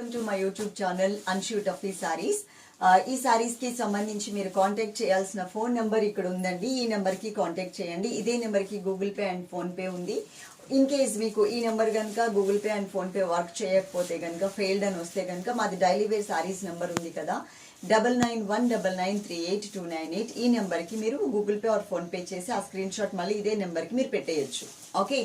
Welcome to my YouTube channel అన్షూట్ of ఈ సారీస్ ఈ సారీస్కి సంబంధించి మీరు కాంటాక్ట్ చేయాల్సిన ఫోన్ నెంబర్ ఇక్కడ ఉందండి. ఈ నెంబర్కి కాంటాక్ట్ చేయండి. ఇదే నెంబర్కి గూగుల్ పే అండ్ ఫోన్పే ఉంది. ఇన్ కేస్ మీకు ఈ నెంబర్ కనుక Google Pay and PhonePe work చేయకపోతే కనుక ఫెయిల్డ్ అని వస్తే కనుక మాది డైలీ వేర్ సారీస్ నెంబర్ ఉంది కదా. Double nine one double nine three eight two nine eight ఈ నెంబర్కి మీరు Google Pay or PhonePe చేసి ఆ స్క్రీన్ షాట్ మళ్ళీ ఇదే నెంబర్కి మీరు పెట్టేయచ్చు. ఓకే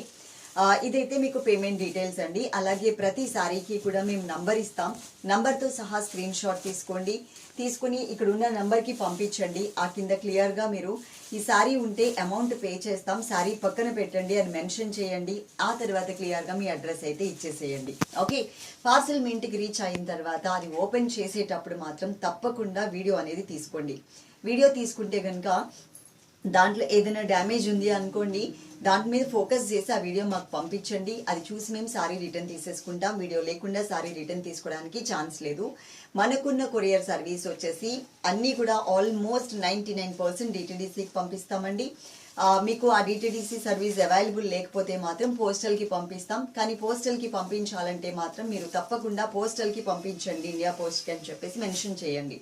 ఇదైతే మీకు పేమెంట్ డీటెయిల్స్ అండి. అలాగే ప్రతి సారీకి కూడా మేము నంబర్ ఇస్తాం. నంబర్తో సహా స్క్రీన్ షాట్ తీసుకోండి. తీసుకుని ఇక్కడ ఉన్న నంబర్కి పంపించండి. ఆ కింద క్లియర్గా మీరు ఈ సారీ ఉంటే అమౌంట్ పే చేస్తాం. సారీ పక్కన పెట్టండి అని మెన్షన్ చేయండి. ఆ తర్వాత క్లియర్గా మీ అడ్రస్ అయితే ఇచ్చేసేయండి. ఓకే? పార్సల్ మీ ఇంటికి రీచ్ అయిన తర్వాత అది ఓపెన్ చేసేటప్పుడు మాత్రం తప్పకుండా వీడియో అనేది తీసుకోండి. వీడియో తీసుకుంటే కనుక దాంట్లో ఏదైనా డ్యామేజ్ ఉంది అనుకోండి దాని మీద ఫోకస్ చేసి ఆ వీడియో మాకు పంపించండి. అది చూసి మేము సారీ రిటర్న్ తీసేసుకుంటాం. వీడియో లేకుండా సారీ రిటర్న్ తీసుకోవడానికి ఛాన్స్ లేదు. మనకున్న కొరియర్ సర్వీస్ వచ్చేసి అన్నీ కూడా ఆల్మోస్ట్ నైంటీ నైన్ పర్సెంట్ డిటీడీసీకి పంపిస్తామండి. మీకు ఆ డిటీడీసీ సర్వీస్ అవైలబుల్ లేకపోతే మాత్రం పోస్టల్కి పంపిస్తాం. కానీ పోస్టల్కి పంపించాలంటే మాత్రం మీరు తప్పకుండా పోస్టల్కి పంపించండి. ఇండియా పోస్ట్కి అని చెప్పేసి మెన్షన్ చేయండి.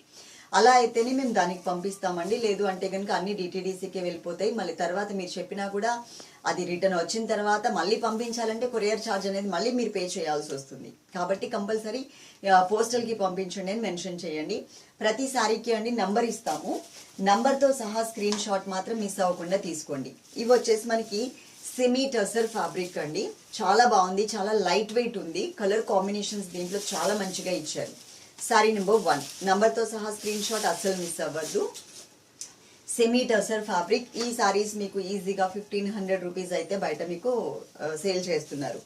అలా అయితేనే మేము దానికి పంపిస్తామండి. లేదు అంటే కనుక అన్ని డిటీడీసీకే వెళ్ళిపోతాయి. మళ్ళీ తర్వాత మీరు చెప్పినా కూడా అది రిటర్న్ వచ్చిన తర్వాత మళ్ళీ పంపించాలంటే కొరియర్ ఛార్జ్ అనేది మళ్ళీ మీరు పే చేయాల్సి వస్తుంది. కాబట్టి కంపల్సరీ పోస్టల్కి పంపించండి అని మెన్షన్ చేయండి. ప్రతి సారీకి అండి నంబర్ ఇస్తాము. నంబర్తో సహా స్క్రీన్ షాట్ మాత్రం మిస్ అవ్వకుండా తీసుకోండి. ఇవి వచ్చేసి మనకి సెమీ టసర్ ఫ్యాబ్రిక్ అండి. చాలా బాగుంది చాలా లైట్ వెయిట్ ఉంది. కలర్ కాంబినేషన్స్ దీంట్లో చాలా మంచిగా ఇచ్చారు. సారీ నెంబర్ వన్ నంబర్తో సహా స్క్రీన్ షాట్ అస్సలు మిస్ అవ్వద్దు సెమీ టసర్ ఫ్యాబ్రిక్ ఈ సారీస్ మీకు ఈజీగా ఫిఫ్టీన్ హండ్రెడ్ రూపీస్ అయితే బయట మీకు uh, సేల్ చేస్తున్నారు.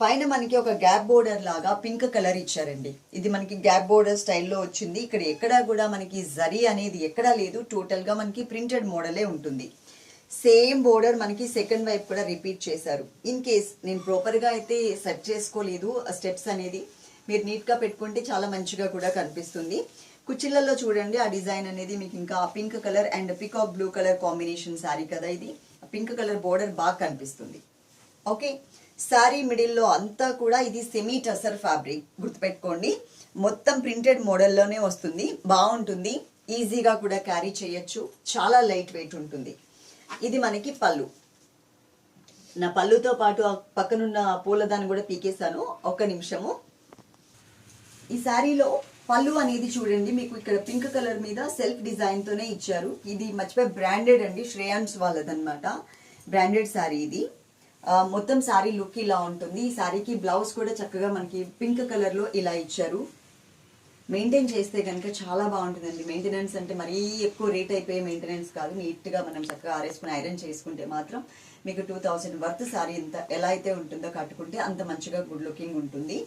పైన మనకి ఒక గ్యాప్ బోర్డర్ లాగా పింక్ కలర్ ఇచ్చారండి. ఇది మనకి గ్యాప్ బోర్డర్ స్టైల్లో వచ్చింది. ఇక్కడ ఎక్కడా కూడా మనకి జరీ అనేది ఎక్కడా లేదు. టోటల్గా మనకి ప్రింటెడ్ మోడలే ఉంటుంది. సేమ్ బోర్డర్ మనకి సెకండ్ వైపు కూడా రిపీట్ చేశారు. ఇన్ కేస్ నేను ప్రాపర్గా అయితే సెట్ చేసుకోలేదు స్టెప్స్ అనేది మీరు నీట్గా పెట్టుకుంటే చాలా మంచిగా కూడా కనిపిస్తుంది. కుచ్చిళ్ళల్లో చూడండి ఆ డిజైన్ అనేది మీకు ఇంకా pink colour and peacock blue colour combination saree కదా ఇది. పింక్ కలర్ బోర్డర్ బాగా కనిపిస్తుంది. ఓకే? శారీ మిడిల్లో అంతా కూడా ఇది సెమీ టసర్ ఫ్యాబ్రిక్ గుర్తుపెట్టుకోండి. మొత్తం ప్రింటెడ్ మోడల్లోనే వస్తుంది. బాగుంటుంది. ఈజీగా కూడా క్యారీ చేయొచ్చు. చాలా లైట్ వెయిట్ ఉంటుంది. ఇది మనకి పళ్ళు. నా పళ్ళుతో పాటు ఆ పక్కనున్న పూలదాన్ని కూడా పీకేశాను. ఒక్క నిమిషము. ఈ శారీలో పళ్ళు అనేది చూడండి మీకు ఇక్కడ పింక్ కలర్ మీద సెల్ఫ్ డిజైన్ తోనే ఇచ్చారు. ఇది మర్చిపోయి బ్రాండెడ్ అండి శ్రేయాన్స్ వాళ్ళదనమాట బ్రాండెడ్ శారీ ఇది. మొత్తం శారీ లుక్ ఇలా ఉంటుంది. ఈ శారీకి బ్లౌజ్ కూడా చక్కగా మనకి పింక్ కలర్లో ఇలా ఇచ్చారు. మెయింటైన్ చేస్తే కనుక చాలా బాగుంటుందండి. మెయింటెనెన్స్ అంటే మరీ ఎక్కువ రేట్ అయిపోయే మెయింటెనెన్స్ కాదు. నీట్గా మనం చక్కగా ఆరేసుకుని ఐరన్ చేసుకుంటే మాత్రం మీకు టూ థౌసండ్ వర్త్ శారీ ఎంత ఎలా అయితే ఉంటుందో కట్టుకుంటే అంత మంచిగా గుడ్ లుకింగ్ ఉంటుంది.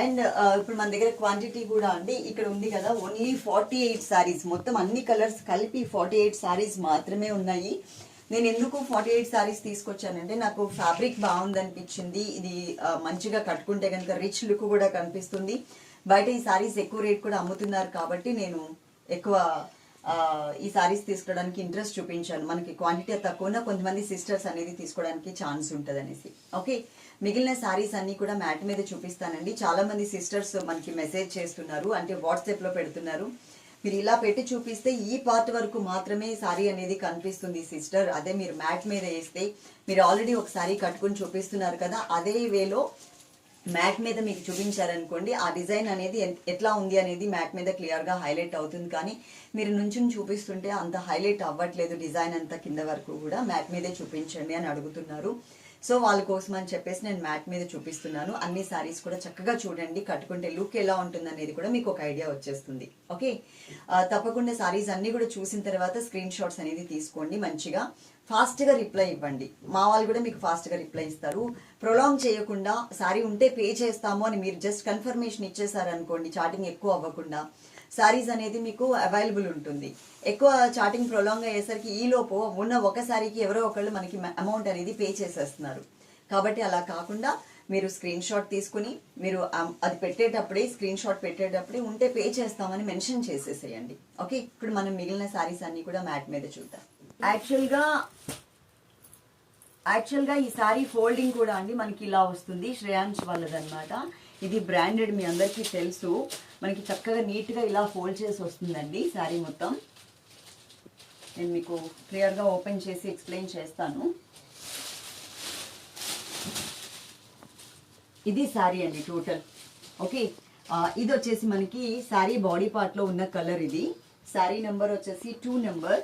అండ్ uh, ఇప్పుడు మన దగ్గర క్వాంటిటీ కూడా అండి. ఇక్కడ ఉంది కదా ఓన్లీ ఫార్టీ ఎయిట్ సారీస్ మొత్తం అన్ని కలర్స్ కలిపి ఫార్టీ ఎయిట్ సారీస్ మాత్రమే ఉన్నాయి. నేను ఎందుకు ఫార్టీ ఎయిట్ సారీస్ తీసుకొచ్చానంటే నాకు ఫ్యాబ్రిక్ బాగుంది అనిపించింది ఇది మంచిగా కట్టుకుంటే కనుక రిచ్ లుక్ కూడా కనిపిస్తుంది. బయట ఈ సారీస్ ఎక్కువ రేట్ కూడా అమ్ముతున్నారు కాబట్టి నేను ఎక్కువ ఈ సారీస్ తీసుకోవడానికి ఇంట్రెస్ట్ చూపించాను. మనకి క్వాంటిటీ తక్కువ కొంతమంది సిస్టర్స్ అనేది తీసుకోవడానికి ఛాన్స్ ఉంటుంది అనేసి ఓకే మిగిలిన శారీస్ అన్ని కూడా మ్యాట్ మీద చూపిస్తానండి. చాలా మంది సిస్టర్స్ మనకి మెసేజ్ చేస్తున్నారు. అంటే వాట్సాప్లో పెడుతున్నారు. మీరు ఇలా పెట్టి చూపిస్తే ఈ పార్ట్ వరకు మాత్రమే సారీ అనేది కనిపిస్తుంది సిస్టర్. అదే మీరు మ్యాట్ మీద వేస్తే మీరు ఆల్రెడీ ఒక సారీ కట్టుకుని చూపిస్తున్నారు కదా అదే వేలో మ్యాట్ మీద మీకు చూపించారనుకోండి ఆ డిజైన్ అనేది ఎట్లా ఉంది అనేది మ్యాట్ మీద క్లియర్గా హైలైట్ అవుతుంది. కానీ మీరు నుంచుని చూపిస్తుంటే అంత హైలైట్ అవ్వట్లేదు డిజైన్ అంతా కింద వరకు కూడా. మ్యాట్ మీదే చూపించండి అని అడుగుతున్నారు. సో వాళ్ళ కోసం అని చెప్పేసి నేను మ్యాట్ మీద చూపిస్తున్నాను. అన్ని సారీస్ కూడా చక్కగా చూడండి కట్టుకుంటే లుక్ ఎలా ఉంటుంది అనేది కూడా మీకు ఒక ఐడియా వచ్చేస్తుంది. ఓకే? తప్పకుండా సారీస్ అన్ని కూడా చూసిన తర్వాత స్క్రీన్ షాట్స్ అనేది తీసుకోండి మంచిగా. ఫాస్ట్గా రిప్లై ఇవ్వండి. మా వాళ్ళు కూడా మీకు ఫాస్ట్గా రిప్లై ఇస్తారు. ప్రొలాంగ్ చేయకుండా సారీ ఉంటే పే చేస్తాము అని మీరు జస్ట్ కన్ఫర్మేషన్ ఇచ్చేసారనుకోండి చాటింగ్ ఎక్కువ అవ్వకుండా సారీస్ అనేది మీకు అవైలబుల్ ఉంటుంది. ఎక్కువ చాటింగ్ ప్రొలాంగ్ అయ్యేసరికి ఈ లోపు ఉన్న ఒక సారీకి ఎవరో ఒకళ్ళు మనకి అమౌంట్ అనేది పే చేసేస్తున్నారు. కాబట్టి అలా కాకుండా మీరు స్క్రీన్ షాట్ తీసుకుని మీరు అది పెట్టేటప్పుడే స్క్రీన్ షాట్ పెట్టేటప్పుడే ఉంటే పే చేస్తామని మెన్షన్ చేసేసేయండి. ఓకే ఇప్పుడు మనం మిగిలిన సారీస్ అన్ని కూడా మ్యాట్ మీద చూద్దాం. యాక్చువల్గా యాక్చువల్గా ఈ సారీ ఫోల్డింగ్ కూడా అండి మనకి ఇలా వస్తుంది. శ్రేయాంశ్ వాళ్ళదనమాట ఇది బ్రాండెడ్ మీ అందరికీ తెలుసు. మనకి చక్కగా నీట్గా ఇలా ఫోల్డ్ చేసి వస్తుందండి శారీ మొత్తం. నేను మీకు క్లియర్గా ఓపెన్ చేసి ఎక్స్ప్లెయిన్ చేస్తాను. ఇది శారీ అండి టోటల్. ఓకే? ఇది వచ్చేసి మనకి శారీ బాడీ పార్ట్లో ఉన్న కలర్ ఇది. శారీ నెంబర్ వచ్చేసి టూ నెంబర్.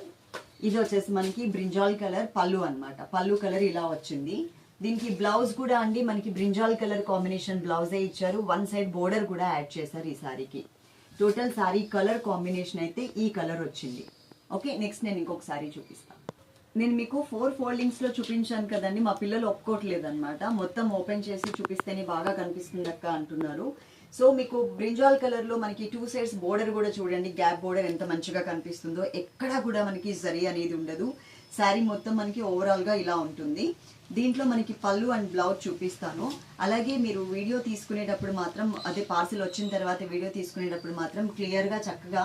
ఇది వచ్చేసి మనకి బ్రింజాల్ కలర్ పళ్ళు అనమాట పళ్ళు కలర్ ఇలా వచ్చింది. దీనికి బ్లౌజ్ కూడా అండి మనకి బ్రింజాల్ కలర్ కాంబినేషన్ బ్లౌజే ఇచ్చారు. వన్ సైడ్ బోర్డర్ కూడా యాడ్ చేశారు ఈ శారీకి టోటల్ శారీ కలర్ కాంబినేషన్ అయితే ఈ కలర్ వచ్చింది. ఓకే నెక్స్ట్ నేను ఇంకొక శారీ చూపిస్తాను నేను మీకు ఫోర్ ఫోల్డింగ్స్లో చూపించాను కదండి మా పిల్లలు ఒప్పుకోవట్లేదు అనమాట మొత్తం ఓపెన్ చేసి చూపిస్తేనే బాగా కనిపిస్తుంది అక్క అంటున్నారు. సో మీకు బ్రింజాల్ కలర్లో మనకి టూ సైడ్స్ బోర్డర్ కూడా చూడండి గ్యాప్ బోర్డర్ ఎంత మంచిగా కనిపిస్తుందో. ఎక్కడా కూడా మనకి జరి అనేది ఉండదు. శారీ మొత్తం మనకి ఓవరాల్గా ఇలా ఉంటుంది. దీంట్లో మనకి పళ్ళు అండ్ బ్లౌజ్ చూపిస్తాను. అలాగే మీరు వీడియో తీసుకునేటప్పుడు మాత్రం అదే పార్సిల్ వచ్చిన తర్వాత వీడియో తీసుకునేటప్పుడు మాత్రం క్లియర్గా చక్కగా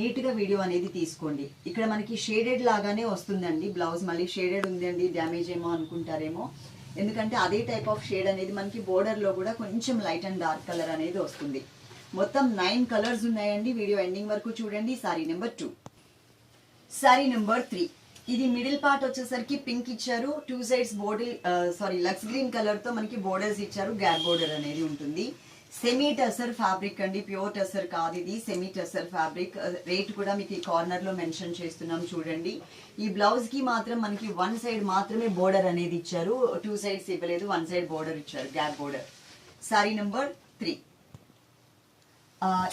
నీట్గా వీడియో అనేది తీసుకోండి. ఇక్కడ మనకి షేడెడ్ లాగానే వస్తుందండి బ్లౌజ్ మళ్ళీ షేడెడ్ ఉంది డ్యామేజ్ ఏమో అనుకుంటారేమో. ఎందుకంటే అదే టైప్ ఆఫ్ షేడ్ అనేది మనకి బోర్డర్లో కూడా కొంచెం లైట్ అండ్ డార్క్ కలర్ అనేది వస్తుంది. మొత్తం నైన్ కలర్స్ ఉన్నాయండి. వీడియో ఎండింగ్ వరకు చూడండి. Sari number two sari number three ఇది మిడిల్ పార్ట్ వచ్చేసరికి పింక్ ఇచ్చారు. టూ సైడ్స్ బోర్డర్ సారీ లక్స్ గ్రీన్ కలర్తో మనకి బోర్డర్స్ ఇచ్చారు. గ్యాప్ బోర్డర్ అనేది ఉంటుంది. సెమీ టసర్ ఫ్యాబ్రిక్ అండి. ప్యూర్ టసర్ కాదు ఇది. సెమీ టసర్ ఫ్యాబ్రిక్ రేట్ కూడా మీకు ఈ కార్నర్లో మెన్షన్ చేస్తున్నాం చూడండి. ఈ బ్లౌజ్కి మాత్రం మనకి వన్ సైడ్ మాత్రమే బోర్డర్ అనేది ఇచ్చారు. టూ సైడ్స్ ఇవ్వలేదు. వన్ సైడ్ బోర్డర్ ఇచ్చారు. Gap border sari number three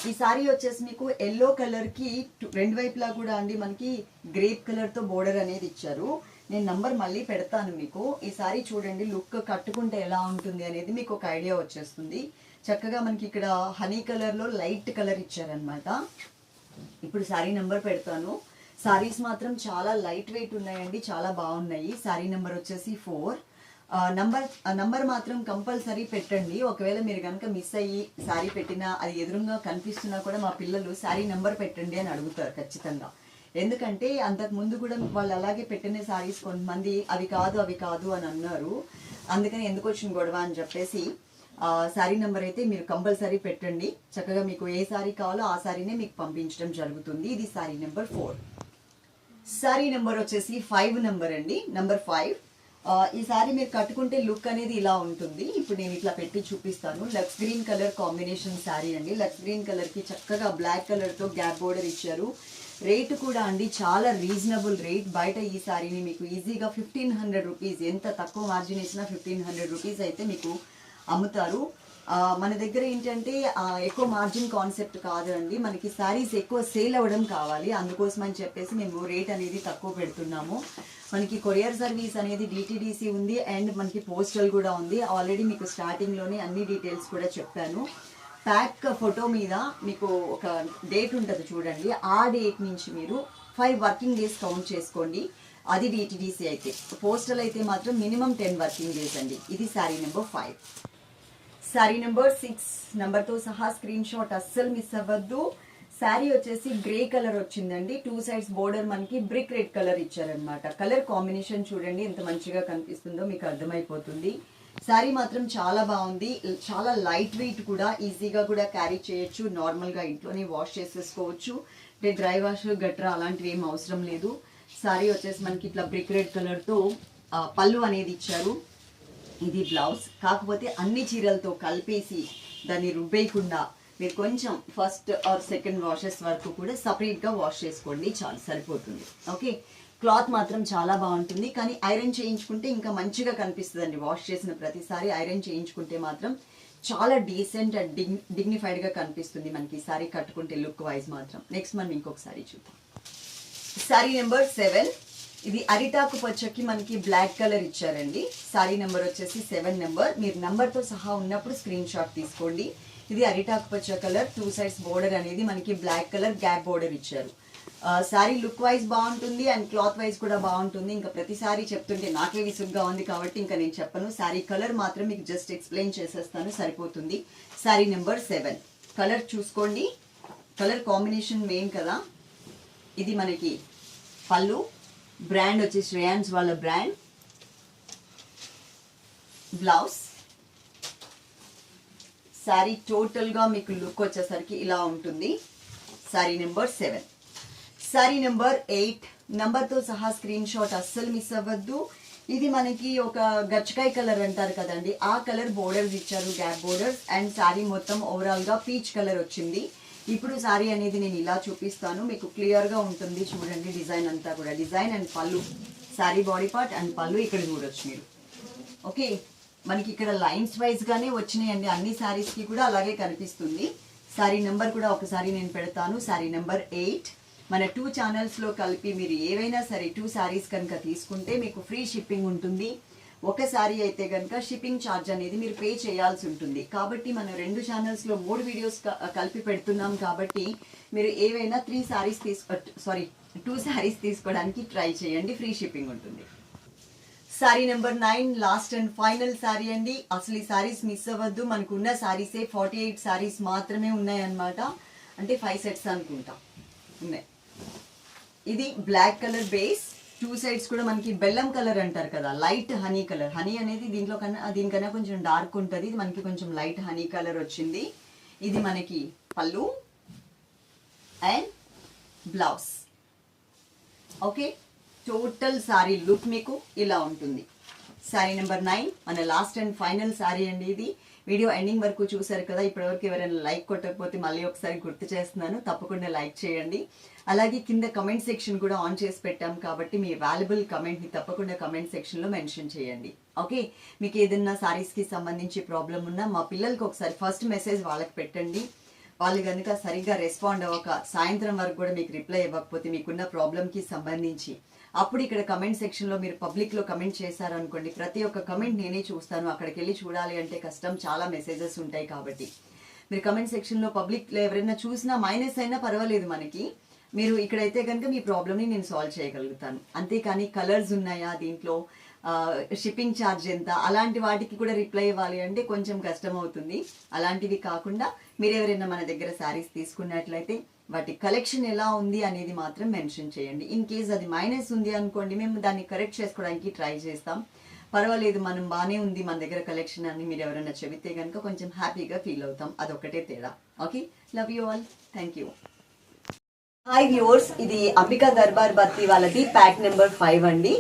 ఈ సారీ వచ్చేసి మీకు ఎల్లో కలర్కి రెండు వైపులా కూడా అండి మనకి గ్రేప్ కలర్తో బోర్డర్ అనేది ఇచ్చారు. నేను నంబర్ మళ్ళీ పెడతాను మీకు. ఈ సారీ చూడండి లుక్ కట్టుకుంటే ఎలా ఉంటుంది అనేది మీకు ఒక ఐడియా వచ్చేస్తుంది. చక్కగా మనకి ఇక్కడ హనీ కలర్లో లైట్ కలర్ ఇచ్చారనమాట ఇప్పుడు సారీ నెంబర్ పెడతాను. సారీస్ మాత్రం చాలా లైట్ వెయిట్ ఉన్నాయండి చాలా బాగున్నాయి. సారీ నెంబర్ వచ్చేసి ఫోర్. నంబర్ నంబర్ మాత్రం కంపల్సరీ పెట్టండి. ఒకవేళ మీరు కనుక మిస్ అయ్యి శారీ పెట్టినా అది ఎదురుగా కనిపిస్తున్నా కూడా మా పిల్లలు శారీ నెంబర్ పెట్టండి అని అడుగుతారు ఖచ్చితంగా. ఎందుకంటే అంతకు ముందు కూడా వాళ్ళు అలాగే పెట్టిన శారీస్ కొంతమంది అవి కాదు అవి కాదు అని అన్నారు. అందుకని ఎందుకు వచ్చిన గొడవ అని చెప్పేసి శారీ నెంబర్ అయితే మీరు కంపల్సరీ పెట్టండి. చక్కగా మీకు ఏ శారీ కావాలో ఆ శారీనే మీకు పంపించడం జరుగుతుంది. ఇది sari number four. Sari number వచ్చేసి ఫైవ్ నెంబర్ అండి. Number five. ఈ సారీ మీరు కట్టుకుంటే లుక్ అనేది ఇలా ఉంటుంది. ఇప్పుడు నేను ఇట్లా పెట్టి చూపిస్తాను. లక్స్ గ్రీన్ కలర్ కాంబినేషన్ శారీ అండి. లక్స్ గ్రీన్ కలర్కి చక్కగా బ్లాక్ కలర్తో గ్యాప్ బోర్డర్ ఇచ్చారు. రేట్ కూడా అండి చాలా రీజనబుల్ రేట్. బయట ఈ సారీని మీకు ఈజీగా ఫిఫ్టీన్ హండ్రెడ్ రూపీస్ ఎంత తక్కువ మార్జిన్ ఇచ్చినా ఫిఫ్టీన్ హండ్రెడ్ రూపీస్ అయితే మీకు అమ్ముతారు. మన దగ్గర ఏంటంటే ఎక్కువ మార్జిన్ కాన్సెప్ట్ కాదండి. మనకి శారీస్ ఎక్కువ సేల్ అవ్వడం కావాలి. అందుకోసం అని చెప్పేసి మేము రేట్ అనేది తక్కువ పెడుతున్నాము. మనకి కొరియర్ సర్వీస్ అనేది డిటిడిసి ఉంది అండ్ మనకి పోస్టల్ కూడా ఉంది. ఆల్రెడీ మీకు స్టార్టింగ్లోనే అన్ని డీటెయిల్స్ కూడా చెప్పాను. ప్యాక్ ఫోటో మీద మీకు ఒక డేట్ ఉంటుంది చూడండి. ఆ డేట్ నుంచి మీరు ఫైవ్ వర్కింగ్ డేస్ కౌంట్ చేసుకోండి. అది డిటిడిసి అయితే. పోస్టల్ అయితే మాత్రం మినిమం టెన్ వర్కింగ్ డేస్ అండి. ఇది sari number five sari number six నెంబర్తో సహా స్క్రీన్ షాట్ అస్సలు మిస్ అవ్వద్దు. శారీ వచ్చేసి గ్రే కలర్ వచ్చిందండి. టూ సైడ్స్ బోర్డర్ మనకి బ్రిక్ రెడ్ కలర్ ఇచ్చారనమాట కలర్ కాంబినేషన్ చూడండి ఎంత మంచిగా కనిపిస్తుందో మీకు అర్థమైపోతుంది. శారీ మాత్రం చాలా బాగుంది. చాలా లైట్ వెయిట్ కూడా ఈజీగా కూడా క్యారీ చేయొచ్చు. నార్మల్గా ఇంట్లోనే వాష్ చేసేసుకోవచ్చు. అంటే డ్రై వాష్ గట్రా అలాంటివి ఏం అవసరం లేదు. శారీ వచ్చేసి మనకి ఇట్లా బ్రిక్ రెడ్ కలర్తో పళ్ళు అనేది ఇచ్చారు. ఇది బ్లౌజ్. కాకపోతే అన్ని చీరలతో కలిపేసి దాన్ని రుబ్బేయకుండా మీరు కొంచెం ఫస్ట్ ఆర్ సెకండ్ వాషెస్ వరకు కూడా సపరేట్గా వాష్ చేసుకోండి చాలు సరిపోతుంది. ఓకే క్లాత్ మాత్రం చాలా బాగుంటుంది కానీ ఐరన్ చేయించుకుంటే ఇంకా మంచిగా కనిపిస్తుందండి వాష్ చేసిన ప్రతిసారి. ఐరన్ చేయించుకుంటే మాత్రం చాలా డీసెంట్ అండ్ డిగ్ డిగ్నిఫైడ్గా కనిపిస్తుంది మనకి ఈ సారీ కట్టుకుంటే లుక్ వైజ్ మాత్రం. నెక్స్ట్ మనం ఇంకొక సారీ చూద్దాం. సారీ నెంబర్ సెవెన్ ఇది అరిటాకు పచ్చకి మనకి బ్లాక్ కలర్ ఇచ్చారండి. సారీ నెంబర్ వచ్చేసి సెవెన్ నెంబర్ మీరు నెంబర్తో సహా ఉన్నప్పుడు స్క్రీన్ షాట్ తీసుకోండి. ఇది అరిటాకు పచ్చ కలర్ టూ సైడ్స్ బోర్డర్ అనేది మనకి బ్లాక్ కలర్ గ్యాప్ బోర్డర్ ఇచ్చారు. సారీ లుక్ వైజ్ బాగుంటుంది అండ్ క్లాత్ వైజ్ కూడా బాగుంటుంది. ఇంకా ప్రతిసారి చెప్తుంటే నాకే విసుగ్గా ఉంది కాబట్టి ఇంకా నేను చెప్పను. సారీ కలర్ మాత్రం మీకు జస్ట్ ఎక్స్ప్లెయిన్ చేసేస్తాను సరిపోతుంది. Sari number seven. కలర్ చూసుకోండి. కలర్ కాంబినేషన్ మెయిన్ కదా. ఇది మనకి పళ్ళు. బ్రాండ్ వచ్చి శ్రేయాన్స్ వాళ్ళ బ్రాండ్. బ్లౌజ్. శారీ టోటల్గా మీకు లుక్ వచ్చేసరికి ఇలా ఉంటుంది. Sari number seven sari number eight నెంబర్తో సహా స్క్రీన్ షాట్ అస్సలు మిస్ అవ్వద్దు. ఇది మనకి ఒక గచ్చకాయ కలర్ అంటారు కదండి. ఆ కలర్ బోర్డర్స్ ఇచ్చారు గ్యాప్ బోర్డర్స్ అండ్ శారీ మొత్తం ఓవరాల్గా పీచ్ కలర్ వచ్చింది. ఇప్పుడు శారీ అనేది నేను ఇలా చూపిస్తాను. మీకు క్లియర్గా ఉంటుంది. చూడండి డిజైన్ అంతా కూడా. డిజైన్ అండ్ పళ్ళు. శారీ బాడీ పార్ట్ అండ్ పళ్ళు ఇక్కడ చూడొచ్చు మీరు. ఓకే మనకి ఇక్కడ లైన్స్ వైజ్ గానే వచ్చినాయండి. అన్ని శారీస్కి కూడా అలాగే కనిపిస్తుంది. శారీ నెంబర్ కూడా ఒకసారి నేను పెడతాను. శారీ నెంబర్ ఎయిట్ మన టూ ఛానల్స్లో కలిపి మీరు ఏవైనా సరే టూ శారీస్ కనుక తీసుకుంటే మీకు ఫ్రీ షిప్పింగ్ ఉంటుంది. ఒక శారీ అయితే కనుక షిప్పింగ్ ఛార్జ్ అనేది మీరు పే చేయాల్సి ఉంటుంది. కాబట్టి మనం రెండు ఛానల్స్లో మూడు వీడియోస్ కలిపి పెడుతున్నాం కాబట్టి మీరు ఏవైనా త్రీ శారీస్ తీసుకో సారీ టూ శారీస్ తీసుకోవడానికి ట్రై చేయండి. ఫ్రీ షిప్పింగ్ ఉంటుంది. Sari number nine last and final sari అండి. అసలు ఈ సారీస్ మిస్ అవ్వద్దు. మనకు ఉన్న సారీసే ఫార్టీ ఎయిట్ సారీస్ మాత్రమే ఉన్నాయన్నమాట. అంటే ఫైవ్ సెట్స్ అనుకుంటా. ఉన్నాయి. ఇది black colour base two sides కూడా మనకి బెల్లం కలర్ అంటారు కదా. లైట్ హనీ కలర్ హనీ అనేది దీంట్లో కన్నా దీనికన్నా కొంచెం డార్క్ ఉంటుంది. ఇది మనకి కొంచెం లైట్ హనీ కలర్ వచ్చింది. ఇది మనకి పళ్ళు and blouse okay total sari look మీకు ఇలా ఉంటుంది. సారీ నెంబర్ నైన్ మన లాస్ట్ అండ్ ఫైనల్ సారీ అండి ఇది. వీడియో ఎండింగ్ వరకు చూసారు కదా ఇప్పటివరకు ఎవరైనా లైక్ కొట్టకపోతే మళ్ళీ ఒకసారి గుర్తు చేస్తున్నాను. తప్పకుండా లైక్ చేయండి. అలాగే కింద కమెంట్ సెక్షన్ కూడా ఆన్ చేసి పెట్టాం కాబట్టి మీ వాల్యుబుల్ కమెంట్ని తప్పకుండా కమెంట్ సెక్షన్లో మెన్షన్ చేయండి. ఓకే మీకు ఏదైనా శారీస్కి సంబంధించి ప్రాబ్లం ఉన్నా మా పిల్లలకి ఒకసారి ఫస్ట్ మెసేజ్ వాళ్ళకి పెట్టండి. వాళ్ళు కనుక సరిగ్గా రెస్పాండ్ అవ్వక సాయంత్రం వరకు కూడా మీకు రిప్లై ఇవ్వకపోతే మీకున్న ప్రాబ్లంకి సంబంధించి అప్పుడు ఇక్కడ కమెంట్ సెక్షన్లో మీరు పబ్లిక్లో కమెంట్ చేశారనుకోండి ప్రతి ఒక్క కమెంట్ నేనే చూస్తాను. అక్కడికి వెళ్ళి చూడాలి అంటే కష్టం. చాలా మెసేజెస్ ఉంటాయి కాబట్టి. మీరు కమెంట్ సెక్షన్లో పబ్లిక్లో ఎవరైనా చూసినా మైనస్ అయినా పర్వాలేదు మనకి. మీరు ఇక్కడైతే కనుక మీ ప్రాబ్లమ్ని నేను సాల్వ్ చేయగలుగుతాను. అంతేకాని కలర్స్ ఉన్నాయా దీంట్లో? షిప్పింగ్ ఛార్జ్ ఎంత? అలాంటి వాటికి కూడా రిప్లై ఇవ్వాలి అంటే కొంచెం కష్టం అవుతుంది. అలాంటివి కాకుండా మీరు ఎవరైనా మన దగ్గర శారీస్ తీసుకున్నట్లయితే వాటి కలెక్షన్ ఎలా ఉంది అనేది మాత్రం మెన్షన్ చేయండి. ఇన్ కేస్ అది మైనస్ ఉంది అనుకోండి మేము దాన్ని కరెక్ట్ చేసుకోవడానికి ట్రై చేస్తాం. పర్వాలేదు మనం బాగానే ఉంది మన దగ్గర కలెక్షన్ అని మీరు ఎవరైనా చెబితే కనుక కొంచెం హ్యాపీగా ఫీల్ అవుతాం. అదొకటే తేడా. Okay love you all thank you hi viewers ఇది అంబికా దర్బార్ బత్తి వాళ్ళది ప్యాక్ నెంబర్ ఫైవ్ అండి.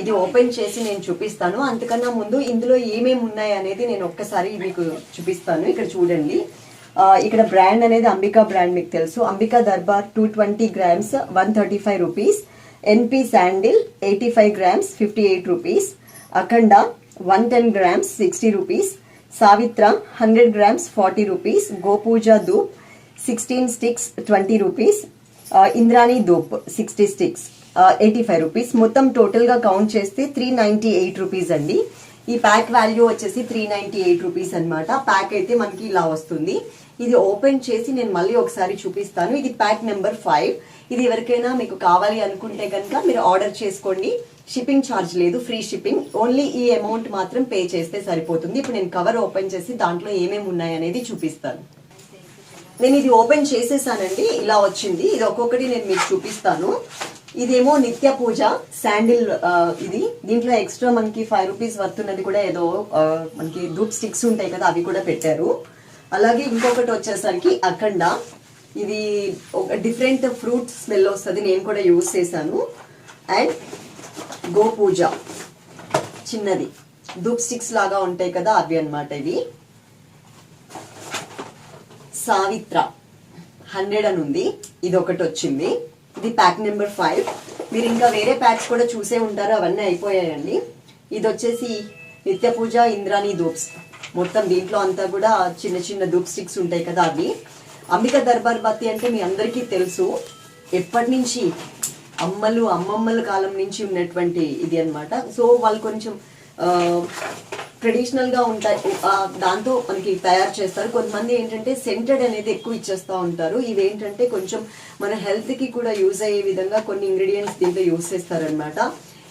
ఇది ఓపెన్ చేసి నేను చూపిస్తాను. అంతకన్నా ముందు ఇందులో ఏమేమి ఉన్నాయి అనేది నేను ఒక్కసారి మీకు చూపిస్తాను. ఇక్కడ చూడండి. ఇక్కడ బ్రాండ్ అనేది అంబికా బ్రాండ్ మీకు తెలుసు. Ambika Darbar two twenty grams one thirty five rupees NP sandal eighty five grams fifty eight rupees Akhanda one ten grams sixty rupees Savitra hundred grams forty rupees Gopuja dhoop sixteen sticks twenty rupees Indrani dhoop sixty sticks eighty five rupees మొత్తం టోటల్గా count చేస్తే three ninety eight rupees అండి. ఈ pack value వచ్చేసి three ninety eight rupees అనమాట pack అయితే మనకి ఇలా వస్తుంది. ఇది ఓపెన్ చేసి నేను మళ్ళీ ఒకసారి చూపిస్తాను. ఇది ప్యాక్ నెంబర్ ఫైవ్ ఇది ఎవరికైనా మీకు కావాలి అనుకుంటే కనుక మీరు ఆర్డర్ చేసుకోండి. షిప్పింగ్ ఛార్జ్ లేదు ఫ్రీ షిప్పింగ్ ఓన్లీ ఈ అమౌంట్ మాత్రం పే చేస్తే సరిపోతుంది. ఇప్పుడు నేను కవర్ ఓపెన్ చేసి దాంట్లో ఏమేమి ఉన్నాయి అనేది చూపిస్తాను. నేను ఇది ఓపెన్ చేసేసానండి. ఇలా వచ్చింది. ఇది ఒక్కొక్కటి నేను మీకు చూపిస్తాను. ఇదేమో నిత్య పూజ శాండిల్ ఇది. దీంట్లో ఎక్స్ట్రా మనకి ఫైవ్ రూపీస్ వర్తున్నది కూడా ఏదో మనకి ధూప్ స్టిక్స్ ఉంటాయి కదా అవి కూడా పెట్టారు. అలాగే ఇంకొకటి వచ్చేసరికి అఖండ. ఇది ఒక డిఫరెంట్ ఫ్రూట్ స్మెల్ వస్తుంది నేను కూడా యూస్ చేశాను. అండ్ గోపూజ చిన్నది. ధూప్ స్టిక్స్ లాగా ఉంటాయి కదా అవి అన్నమాట ఇవి. సావిత్ర హండ్రెడ్ అని ఉంది. ఇది ఒకటి వచ్చింది. ఇది ప్యాక్ నెంబర్ ఫైవ్. మీరు ఇంకా వేరే ప్యాక్స్ కూడా చూసే ఉంటారు అవన్నీ అయిపోయాయండి. ఇది వచ్చేసి నిత్య పూజ ఇంద్రాణి ధూప్స్. మొత్తం దీంట్లో అంతా కూడా చిన్న చిన్న ధూప్ స్టిక్స్ ఉంటాయి కదా అవి. అంబిక దర్బార్ బత్తి అంటే మీ అందరికీ తెలుసు. ఎప్పటి నుంచి? అమ్మలు అమ్మమ్మల కాలం నుంచి ఉన్నటువంటి ఇది అన్నమాట. సో వాళ్ళు కొంచెం ట్రెడిషనల్గా ఉంటాయి. దాంతో మనకి తయారు చేస్తారు. కొంతమంది ఏంటంటే సెంటెడ్ అనేది ఎక్కువ ఇచ్చేస్తూ ఉంటారు. ఇవేంటంటే కొంచెం మన హెల్త్కి కూడా యూజ్ అయ్యే విధంగా కొన్ని ఇంగ్రీడియంట్స్ దీంట్లో యూజ్ చేస్తారనమాట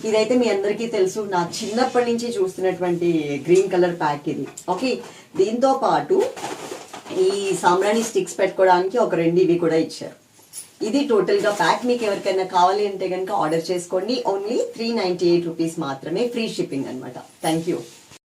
ఇదైతే మీ అందరికీ తెలుసు. నా చిన్నప్పటి నుంచి చూస్తున్నటువంటి గ్రీన్ కలర్ ప్యాక్ ఇది. ఓకే దీంతో పాటు ఈ సాంబ్రాణి స్టిక్స్ పెట్టుకోవడానికి ఒక రెండు ఇవి కూడా ఇచ్చారు. ఇది టోటల్గా ప్యాక్ మీకు ఎవరికైనా కావాలి అంటే కనుక ఆర్డర్ చేసుకోండి. Only three ninety eight rupees మాత్రమే ఫ్రీ షిప్పింగ్ అనమాట థ్యాంక్ యూ